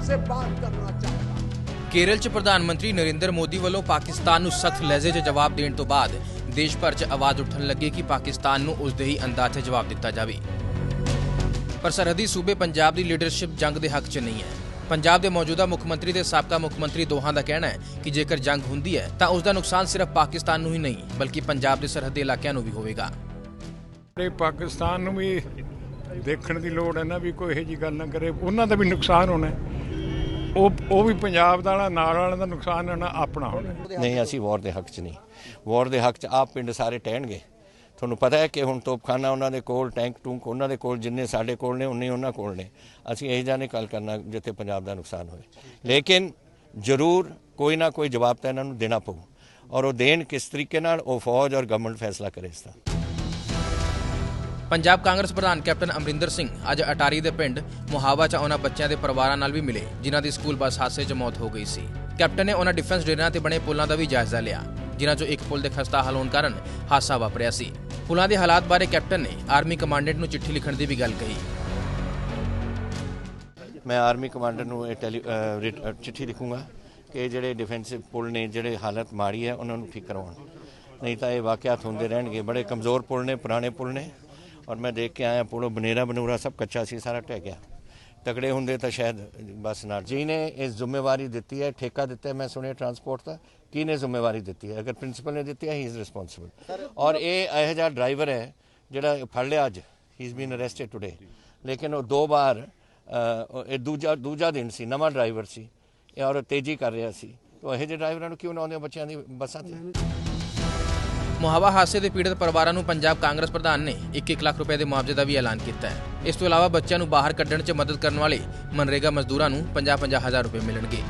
आवाम से बात करना चाहता हूं ਕੇਰਲ 'ਚ ਪ੍ਰਧਾਨ ਮੰਤਰੀ ਨਰਿੰਦਰ ਮੋਦੀ ਵੱਲੋਂ ਪਾਕਿਸਤਾਨ ਨੂੰ ਸਖਤ ਲਹਿਜੇ 'ਚ ਜਵਾਬ ਦੇਣ ਤੋਂ ਬਾਅਦ ਦੇਸ਼ ਭਰ 'ਚ ਆਵਾਜ਼ ਉੱਠਣ ਲੱਗੀ ਕਿ ਪਾਕਿਸਤਾਨ ਨੂੰ ਉਸ ਦੇ ਹੀ ਅੰਦਾਜ਼ 'ਚ ਜਵਾਬ ਦਿੱਤਾ ਜਾਵੇ ਪਰ ਸਰਹੱਦੀ ਸੂਬੇ ਪੰਜਾਬ ਦੀ ਲੀਡਰਸ਼ਿਪ ਜੰਗ ਦੇ ਹੱਕ 'ਚ ਨਹੀਂ ਹੈ ਪੰਜਾਬ ਦੇ ਮੌਜੂਦਾ ਮੁੱਖ ਮੰਤਰੀ ਤੇ ਸਾਬਕਾ ਮੁੱਖ ਮੰਤਰੀ ਦੋਹਾਂ ਦਾ ਕਹਿਣਾ ਹੈ ਕਿ ਜੇਕਰ ਜੰਗ ਹੁੰਦੀ ਹੈ ਤਾਂ ਉਸ ਦਾ ਨੁਕਸਾਨ ਸਿਰਫ ਪਾਕਿਸਤਾਨ ਨੂੰ ਹੀ ਨਹੀਂ ਬਲਕਿ ਪੰਜਾਬ ਦੇ ਸਰਹੱਦੀ ਇਲਾਕਿਆਂ ਨੂੰ ਵੀ ਹੋਵੇਗਾ ਤੇ ਪਾਕਿਸਤਾਨ ਨੂੰ ਵੀ ਦੇਖਣ ਦੀ ਲੋੜ ਹੈ ਨਾ ਵੀ ਕੋਈ ਇਹੋ ਜੀ ਗੱਲ ਨਾ ਕਰੇ ਉਹਨਾਂ ਦਾ ਵੀ ਨੁਕਸਾਨ ਹੋਣਾ ਹੈ। ਉਹ ਉਹ ਵੀ ਪੰਜਾਬ ਦਾ ਨਾਲ ਵਾਲਿਆਂ ਦਾ ਨੁਕਸਾਨ ਹੋਣਾ ਆਪਣਾ ਹੋਣਾ ਨਹੀਂ, ਅਸੀਂ ਵਾਰ ਦੇ ਹੱਕ 'ਚ ਨਹੀਂ। ਵਾਰ ਦੇ ਹੱਕ 'ਚ ਆਪ ਪਿੰਡ ਸਾਰੇ ਟਹਿਣਗੇ। ਤੁਹਾਨੂੰ ਪਤਾ ਹੈ ਕਿ ਹੁਣ ਤੋਪਖਾਨਾ ਉਹਨਾਂ ਦੇ ਕੋਲ, ਟੈਂਕ ਟੂੰਕ ਉਹਨਾਂ ਦੇ ਕੋਲ ਜਿੰਨੇ ਸਾਡੇ ਕੋਲ ਨੇ, ਉਨੇ ਉਹਨਾਂ ਕੋਲ ਨੇ। ਅਸੀਂ ਇਹ ਜਾਣੇ ਗੱਲ ਕਰਨਾ ਜਿੱਥੇ ਪੰਜਾਬ ਦਾ ਨੁਕਸਾਨ ਹੋਵੇ। ਲੇਕਿਨ ਜ਼ਰੂਰ ਕੋਈ ਨਾ ਕੋਈ ਜਵਾਬ ਤਾਂ ਇਹਨਾਂ ਨੂੰ ਦੇਣਾ ਪਊ। ਔਰ ਉਹ ਦੇਣ ਕਿਸ ਤਰੀਕੇ ਨਾਲ, ਉਹ ਫੌਜ ਔਰ ਗਵਰਨਮੈਂਟ ਫੈਸਲਾ ਕਰੇ ਇਸ ਦਾ ਪੰਜਾਬ ਕਾਂਗਰਸ ਪ੍ਰਧਾਨ ਕੈਪਟਨ ਅਮਰਿੰਦਰ ਸਿੰਘ ਅੱਜ ਅਟਾਰੀ ਦੇ ਪਿੰਡ ਮੁਹਾਵਾ 'ਚ ਉਹਨਾਂ ਬੱਚਿਆਂ ਦੇ ਪਰਿਵਾਰਾਂ ਨਾਲ ਵੀ ਮਿਲੇ, ਜਿਨ੍ਹਾਂ ਦੀ ਸਕੂਲ ਬੱਸ ਹਾਦਸੇ 'ਚ ਮੌਤ ਹੋ ਗਈ ਸੀ। ਕੈਪਟਨ ਨੇ ਉਹਨਾਂ ਡਿਫੈਂਸ ਡੇਰਿਆਂ ਤੇ ਬਣੇ ਪੁਲਾਂ ਦਾ ਵੀ ਜਾਇਜ਼ਾ ਲਿਆ, ਜਿਨ੍ਹਾਂ 'ਚੋਂ ਇੱਕ ਪੁਲ ਦੇ ਖਸਤਾ ਹਾਲ ਹੋਣ ਕਾਰਨ ਹਾਦਸਾ ਵਾਪਰਿਆ ਸੀ। ਪੁਲਾਂ ਦੇ ਹਾਲਾਤ ਬਾਰੇ ਕੈਪਟਨ ਨੇ ਆਰਮੀ ਕਮਾਂਡੈਂਟ ਨੂੰ ਚਿੱਠੀ ਲਿਖਣ ਦੀ ਵੀ ਗੱਲ ਕਹੀ। ਮੈਂ ਆਰਮੀ ਕਮਾਂਡਰ ਨੂੰ ਇਹ ਚਿੱਠੀ ਲਿਖੂੰਗਾ ਕਿ ਜਿਹੜੇ ਡਿਫੈਂਸਿਵ ਪੁਲ ਨੇ, ਜਿਹੜੇ ਹਾਲਤ ਮਾੜੀ ਹੈ, ਉਹਨਾਂ ਨੂੰ ਠੀਕ ਕਰਵਾਉਣ ਨਹੀਂ ਤਾਂ ਇਹ ਵਾਕਿਆਤ ਹੁੰਦੇ ਰਹਿਣਗੇ। ਬੜੇ ਕਮਜ਼ੋਰ ਪੁਲ ਨੇ, ਪੁਰਾਣੇ ਪੁਲ ਨੇ। ਔਰ ਮੈਂ ਦੇਖ ਕੇ ਆਇਆ ਪੁਲ ਬਨੇਰਾ ਬਨੂਰਾ ਸਭ ਕੱਚਾ ਸੀ, ਸਾਰਾ ਢਹਿ ਗਿਆ। ਤਕੜੇ ਹੁੰਦੇ ਤਾਂ ਸ਼ਾਇਦ ਬਸ ਨਾ ਜਿਹਨੇ ਇਸ ਜ਼ਿੰਮੇਵਾਰੀ ਦਿੱਤੀ ਹੈ, ਠੇਕਾ ਦਿੱਤਾ ਮੈਂ ਸੁਣਿਆ ਟਰਾਂਸਪੋਰਟ ਦਾ। ਕਿਹਨੇ ਜ਼ਿੰਮੇਵਾਰੀ ਦਿੱਤੀ ਹੈ? ਅਗਰ ਪ੍ਰਿੰਸੀਪਲ ਨੇ ਦਿੱਤੀ ਹੈ ਹੀ ਇਜ਼ ਰਿਸਪੌਂਸਿਬਲ ਔਰ ਇਹ ਇਹੋ ਜਿਹਾ ਡਰਾਈਵਰ ਹੈ, ਜਿਹੜਾ ਫੜ ਲਿਆ ਅੱਜ। He is been arrested today ਲੇਕਿਨ ਉਹ ਦੋ ਵਾਰ ਇਹ ਦੂਜਾ ਦੂਜਾ ਦਿਨ ਸੀ, ਨਵਾਂ ਡਰਾਈਵਰ ਸੀ। ਇਹ ਔਰ ਤੇਜ਼ੀ ਕਰ ਰਿਹਾ ਸੀ। ਉਹ ਇਹੋ ਜਿਹੇ ਡਰਾਈਵਰਾਂ ਨੂੰ ਕਿਉਂ ਨਾ ਆਉਂਦੇ ਬੱਚਿਆਂ ਦੀ ਬੱਸਾਂ ਤੇ? ਮੁਹਾਵਾ ਹਾਦਸੇ ਦੇ ਪੀੜਤ ਪਰਿਵਾਰਾਂ ਨੂੰ ਪੰਜਾਬ ਕਾਂਗਰਸ ਪ੍ਰਧਾਨ ਨੇ 1-1 ਲੱਖ ਰੁਪਏ ਦੇ ਮੁਆਵਜ਼ੇ ਦਾ ਵੀ ਐਲਾਨ ਕੀਤਾ ਹੈ। ਇਸ ਤੋਂ ਇਲਾਵਾ ਬੱਚਿਆਂ ਨੂੰ ਬਾਹਰ ਕੱਢਣ 'ਚ ਮਦਦ ਕਰਨ ਵਾਲੇ ਮਨਰੇਗਾ ਮਜ਼ਦੂਰਾਂ ਨੂੰ 50-50 ਹਜ਼ਾਰ ਰੁਪਏ ਮਿਲਣਗੇ।